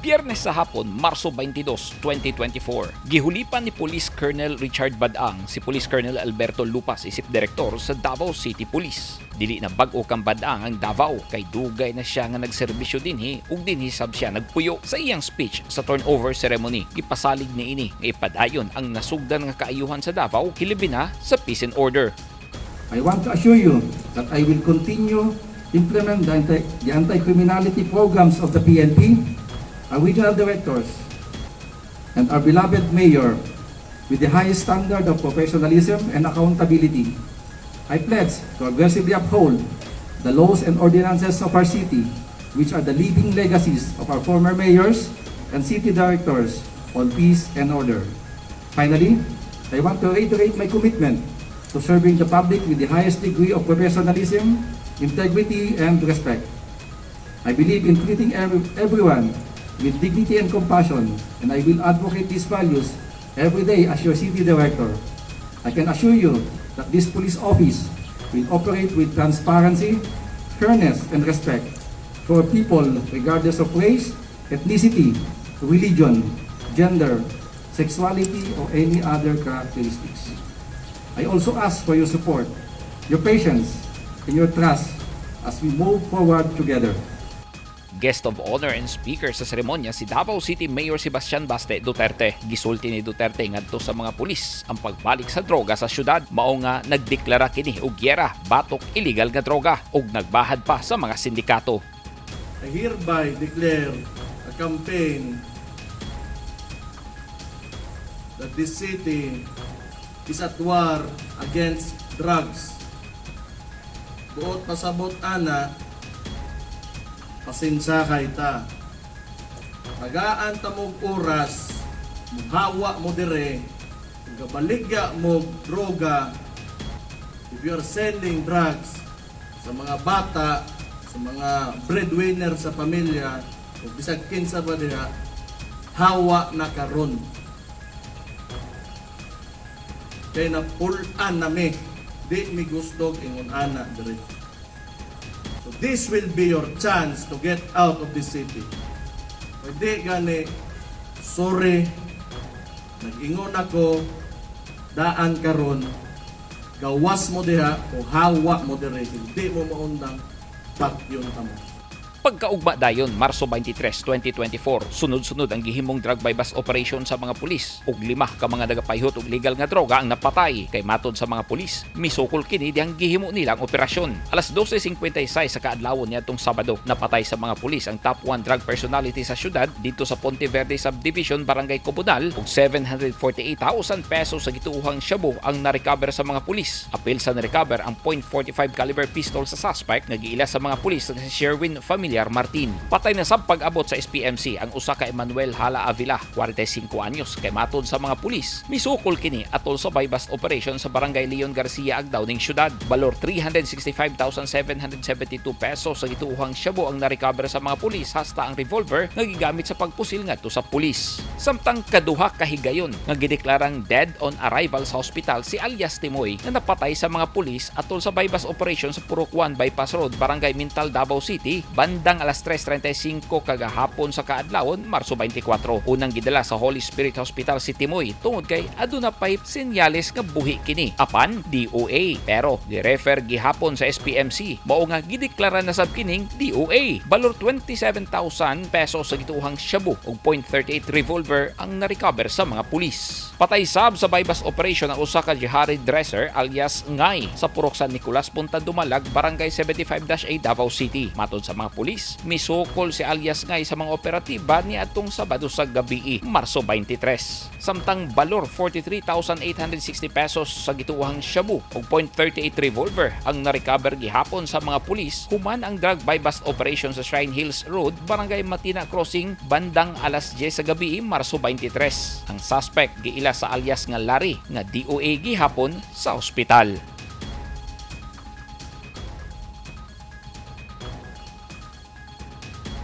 Biyernes sa hapon, Marso 22, 2024. Gihulipan ni Police Colonel Richard Badang si Police Colonel Alberto Lupas isip direktor sa Davao City Police. Dili na bag-o kang Badang ang Davao kay dugay na siya nga nagserbisyo dinhi ug dinhi sab siya nagpuyo sa iyang speech sa turnover ceremony. Gipasalig ni ini nga ipadayon ang nasugdan nga kaayuhan sa Davao kilibi na sa peace and order. I want to assure you that I will continue implement the anti-criminality programs of the PNP, our regional directors, and our beloved mayor with the highest standard of professionalism and accountability. I pledge to aggressively uphold the laws and ordinances of our city, which are the living legacies of our former mayors and city directors on peace and order. Finally, I want to reiterate my commitment to serving the public with the highest degree of professionalism, integrity, and respect. I believe in treating every, everyone with dignity and compassion, and I will advocate these values every day as your city director. I can assure you that this police office will operate with transparency, fairness, and respect for people regardless of race, ethnicity, religion, gender, sexuality, or any other characteristics. I also ask for your support, your patience, and your trust as we move forward together. Guest of honor and speaker sa seremonya si Davao City Mayor Sebastian Baste Duterte. Gisulti ni Duterte ngadto sa mga pulis ang pagbalik sa droga sa syudad. Mao nga nagdeklara kini og gyera batok illegal nga droga ug nagbahad pa sa mga sindikato. I hereby declare a campaign that this city is at war against drugs. Buot pasabot ana, pasinsa kay ta. Tagaan ta mog oras, muhawa mo dire, gabaligya mo droga, if you are selling drugs sa mga bata, sa mga breadwinner sa pamilya, o bisag kinsa ba diha, hawa na karon. Kaya na pulan nami, di mi gusto ingon ana dire. This will be your chance to get out of this city. Pwede gani, sorry, nag-ingon ako, daan karon, gawas mo diha o hawa mo dire hindi mo maundang bagyon tamo Pagkaugma dayon Marso 23, 2024, sunod-sunod ang gihimong drug bypass operation sa mga pulis ug lima ka mga nagapayhot og legal nga droga ang napatay kay matod sa mga pulis misukol kini dihang gihimo nilang operasyon. Alas 12:56 sa kaadlawon niadtong Sabado napatay sa mga pulis ang top 1 drug personality sa syudad dito sa Ponteverde Subdivision Barangay Comunal ug 748,000 pesos sa gituuhang shabu ang na-recover sa mga pulis. Apil sa na-recover ang .45 caliber pistol sa suspect nga giila sa mga pulis si Sherwin Familiar Martin. Patay na sa pag-abot sa SPMC ang usa ka Emmanuel Hala Avila, 45 anyos, kay matod sa mga pulis. Misukol kini atol sa bypass operation sa Barangay Leon Garcia, Agdao ning syudad. Balor 365,772 pesos sa gituuhang shabu ang na-recover sa mga pulis hasta ang revolver nga gigamit sa pagpusil ngadto sa pulis. Samtang kaduha kahigayon nga gideklarang dead on arrival sa hospital si alias Timoy nga napatay sa mga pulis atol sa bypass operation sa Purok 1 Bypass Road, Barangay Mintal, Davao City, bandang alas 3.35 kagahapon sa kaadlawon, Marso 24. Unang gidala sa Holy Spirit Hospital si Timoy tungod kay aduna pay senyales nga buhi kini. Apan DOA pero gi-refer gihapon sa SPMC mao nga gideklara na sab kining DOA. Balor 27,000 pesos sa gituhang shabu ug .38 revolver ang na-recover sa mga pulis. Patay sab sa bypass operation ang usa ka jihari dresser alias Ngay sa Purok San Nicolas, Punta Dumalag, Barangay 75-A Davao City. Matod sa mga pulis, misukol si alias Ngay sa mga operatiba ni atong Sabado sa gabi, Marso 23. Samtang balor 43,860 pesos sa gituhang shabu ug .38 revolver ang na-recover gihapon sa mga pulis human ang drug bypass operation sa Shrine Hills Road, Barangay Matina Crossing, bandang alas 10 sa gabi, Marso 23. Ang suspect giila sa alias nga Larry nga DOA gihapon sa ospital.